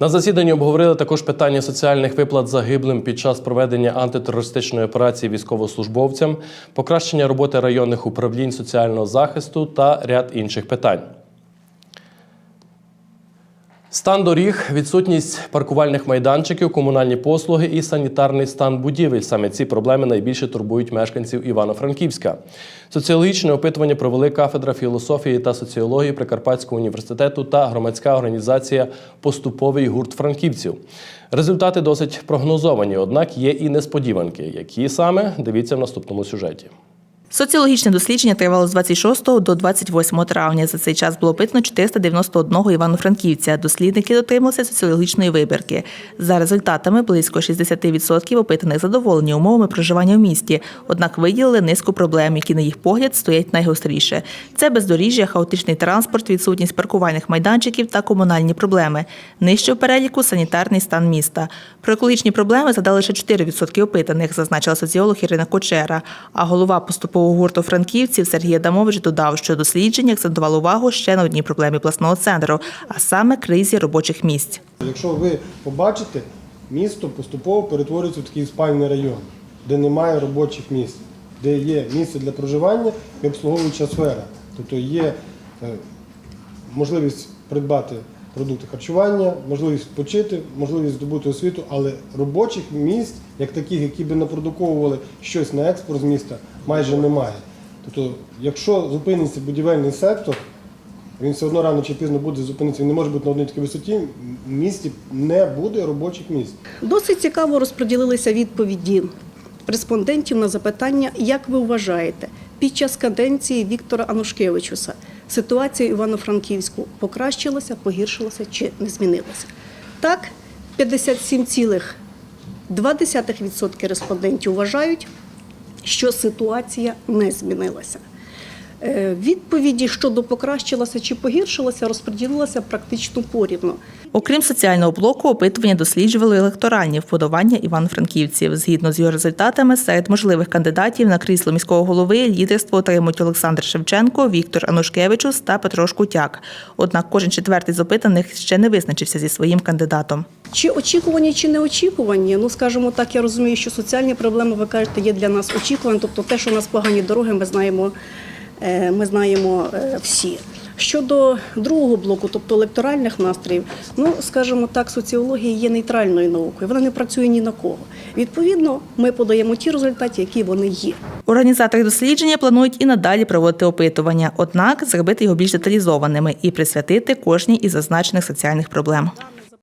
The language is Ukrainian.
На засіданні обговорили також питання соціальних виплат загиблим під час проведення антитерористичної операції військовослужбовцям, покращення роботи районних управлінь соціального захисту та ряд інших питань. Стан доріг, відсутність паркувальних майданчиків, комунальні послуги і санітарний стан будівель. Саме ці проблеми найбільше турбують мешканців Івано-Франківська. Соціологічне опитування провели кафедра філософії та соціології Прикарпатського університету та громадська організація Поступовий гурт франківців. Результати досить прогнозовані, однак є і несподіванки, які саме дивіться в наступному сюжеті. Соціологічне дослідження тривало з 26 до 28 травня. За цей час було опитано 491 івано-франківця. Дослідники дотрималися соціологічної вибірки. За результатами близько 60% опитаних задоволені умовами проживання в місті. Однак виділили низку проблем, які на їх погляд стоять найгостріше. Це бездоріжжя, хаотичний транспорт, відсутність паркувальних майданчиків та комунальні проблеми. Нижче в переліку санітарний стан міста. Про екологічні проблеми задали лише 4% опитаних, зазначила соціолог Ірина Кочера. А голова поступового гурту франківців Сергій Адамович додав, що дослідження акцентувало увагу ще на одній проблемі обласного центру, а саме кризі робочих місць. Якщо ви побачите, місто поступово перетворюється в такий спальний район, де немає робочих місць, де є місце для проживання і обслуговуюча сфера. Тобто є е, можливість придбати продукти харчування, можливість почити, можливість здобути освіту, але робочих місць, як таких, які би напродуковували щось на експорт з міста, майже немає. Тобто, якщо зупиниться будівельний сектор, він все одно рано чи пізно буде зупинитися, він не може бути на одній такій висоті, в місті не буде робочих місць. Досить цікаво розподілилися відповіді респондентів на запитання, як ви вважаєте, під час каденції Віктора Анушкевичуса ситуація Івано-Франківську покращилася, погіршилася чи не змінилася? Так, 57,2% респондентів вважають, що ситуація не змінилася. Е, Відповіді щодо покращилася чи погіршилася, розподілилася практично порівно. Окрім соціального блоку, опитування досліджували електоральні вподобання івано-франківців. Згідно з його результатами, серед можливих кандидатів на крісло міського голови лідерство отримують Олександр Шевченко, Віктор Анушкевичус та Петро Шкутяк. Однак кожен четвертий з опитаних ще не визначився зі своїм кандидатом. Чи очікувані, чи не очікувані? Ну, скажімо так, я розумію, що соціальні проблеми, ви кажете, є для нас очікувані. Тобто те, що у нас погані дороги, ми знаємо, ми знаємо е, всі. Щодо другого блоку, тобто електоральних настроїв, ну скажімо так, соціологія є нейтральною наукою, вона не працює ні на кого. Відповідно, ми подаємо ті результати, які вони є. Організатори дослідження планують і надалі проводити опитування, однак зробити його більш деталізованими і присвятити кожній із зазначених соціальних проблем.